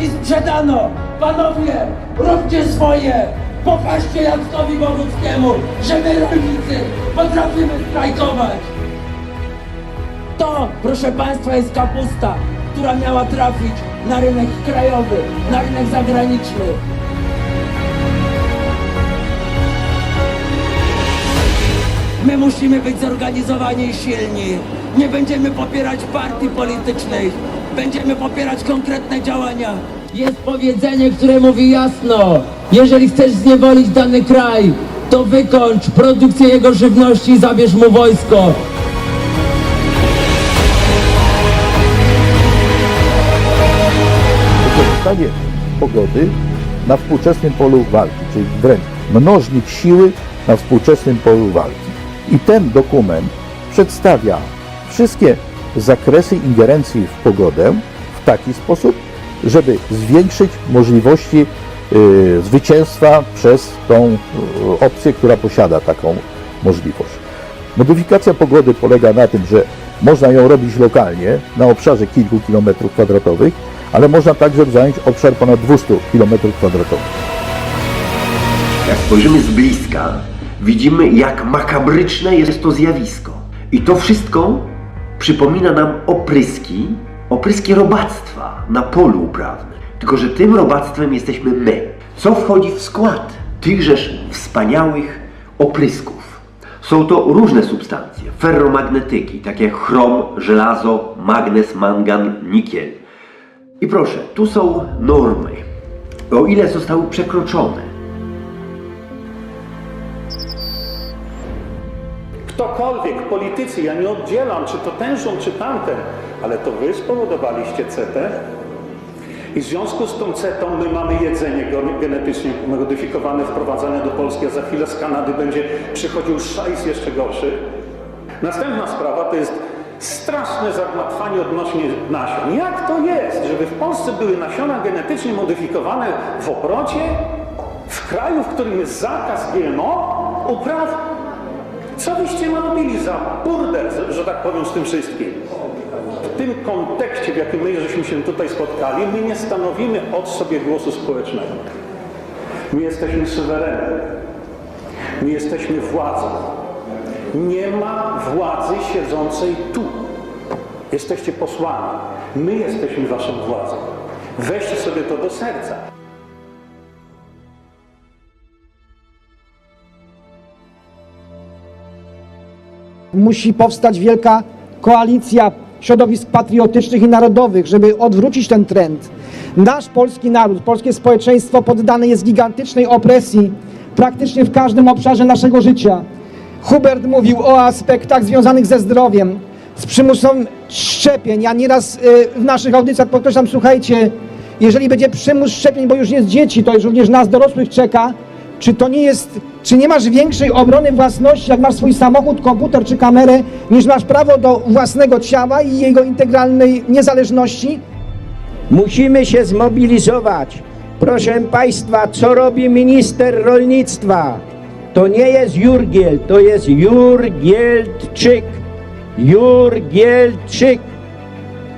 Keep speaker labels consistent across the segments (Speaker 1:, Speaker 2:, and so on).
Speaker 1: I sprzedano! Panowie, róbcie swoje! Pokażcie Jackowi Boguckiemu, że my rolnicy potrafimy strajkować! To, proszę Państwa, jest kapusta, która miała trafić na rynek krajowy, na rynek zagraniczny. My musimy być zorganizowani i silni. Nie będziemy popierać partii politycznych. Będziemy popierać konkretne działania. Jest powiedzenie, które mówi jasno. Jeżeli chcesz zniewolić dany kraj, to wykończ produkcję jego żywności i zabierz mu wojsko.
Speaker 2: wykorzystanie pogody na współczesnym polu walki, czyli wręcz mnożnik siły na współczesnym polu walki. I ten dokument przedstawia wszystkie zakresy ingerencji w pogodę w taki sposób, żeby zwiększyć możliwości y, zwycięstwa przez tą y, opcję, która posiada taką możliwość. Modyfikacja pogody polega na tym, że można ją robić lokalnie na obszarze kilku kilometrów kwadratowych, ale można także zająć obszar ponad 200 kilometrów kwadratowych.
Speaker 3: Jak spojrzymy z bliska, widzimy jak makabryczne jest to zjawisko. I to wszystko przypomina nam opryski, opryski robactwa na polu uprawnym. Tylko, że tym robactwem jesteśmy my. Co wchodzi w skład tychżeż wspaniałych oprysków? Są to różne substancje, ferromagnetyki, takie chrom, żelazo, magnez, mangan, nikiel. I proszę, tu są normy. O ile zostały przekroczone,
Speaker 4: Ktokolwiek, politycy, ja nie oddzielam, czy to ten rząd, czy tamten, ale to wy spowodowaliście CETę i w związku z tą CETą my mamy jedzenie genetycznie modyfikowane, wprowadzane do Polski, a za chwilę z Kanady będzie przychodził szajs jeszcze gorszy. Następna sprawa to jest straszne zagmatwanie odnośnie nasion. Jak to jest, żeby w Polsce były nasiona genetycznie modyfikowane w obrocie, w kraju, w którym jest zakaz GMO, upraw co byście robili za burdel, że tak powiem, z tym wszystkim? W tym kontekście, w jakim my żeśmy się tutaj spotkali, my nie stanowimy od sobie głosu społecznego. My jesteśmy suwerenem. My jesteśmy władzą. Nie ma władzy siedzącej tu. Jesteście posłami. My jesteśmy waszą władzą. Weźcie sobie to do serca.
Speaker 5: Musi powstać wielka koalicja środowisk patriotycznych i narodowych, żeby odwrócić ten trend. Nasz polski naród, polskie społeczeństwo poddane jest gigantycznej opresji praktycznie w każdym obszarze naszego życia. Hubert mówił o aspektach związanych ze zdrowiem, z przymusem szczepień. Ja nieraz y, w naszych audycjach podkreślam, słuchajcie, jeżeli będzie przymus szczepień, bo już jest dzieci, to już również nas dorosłych czeka, czy to nie jest, czy nie masz większej obrony własności, jak masz swój samochód, komputer czy kamerę, niż masz prawo do własnego ciała i jego integralnej niezależności?
Speaker 6: Musimy się zmobilizować. Proszę Państwa, co robi minister rolnictwa? To nie jest Jurgiel, to jest Jurgielczyk. Jurgielczyk.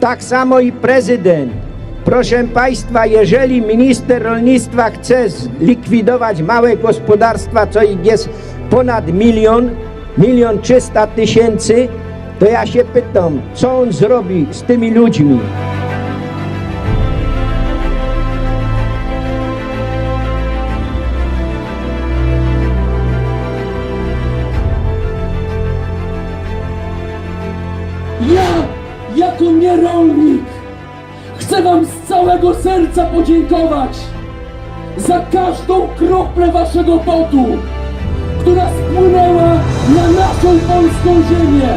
Speaker 6: Tak samo i prezydent. Proszę Państwa, jeżeli minister rolnictwa chce zlikwidować małe gospodarstwa, co ich jest ponad milion, milion trzysta tysięcy, to ja się pytam, co on zrobi z tymi ludźmi?
Speaker 1: Ja, jako nierolnik, chcę Wam z całego serca podziękować za każdą kroplę Waszego potu, która spłynęła na naszą polską ziemię,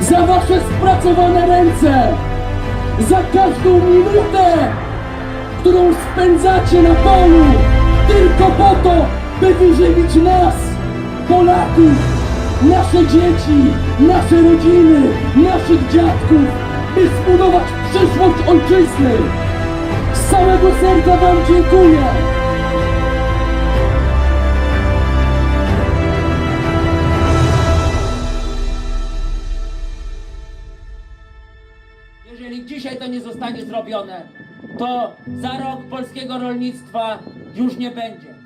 Speaker 1: za Wasze spracowane ręce, za każdą minutę, którą spędzacie na polu, tylko po to, by wyżywić nas, Polaków, nasze dzieci, nasze rodziny, naszych dziadków, by zbudować przyszłość ojczyzny. Z całego serca Wam dziękuję.
Speaker 5: Jeżeli dzisiaj to nie zostanie zrobione, to za rok polskiego rolnictwa już nie będzie.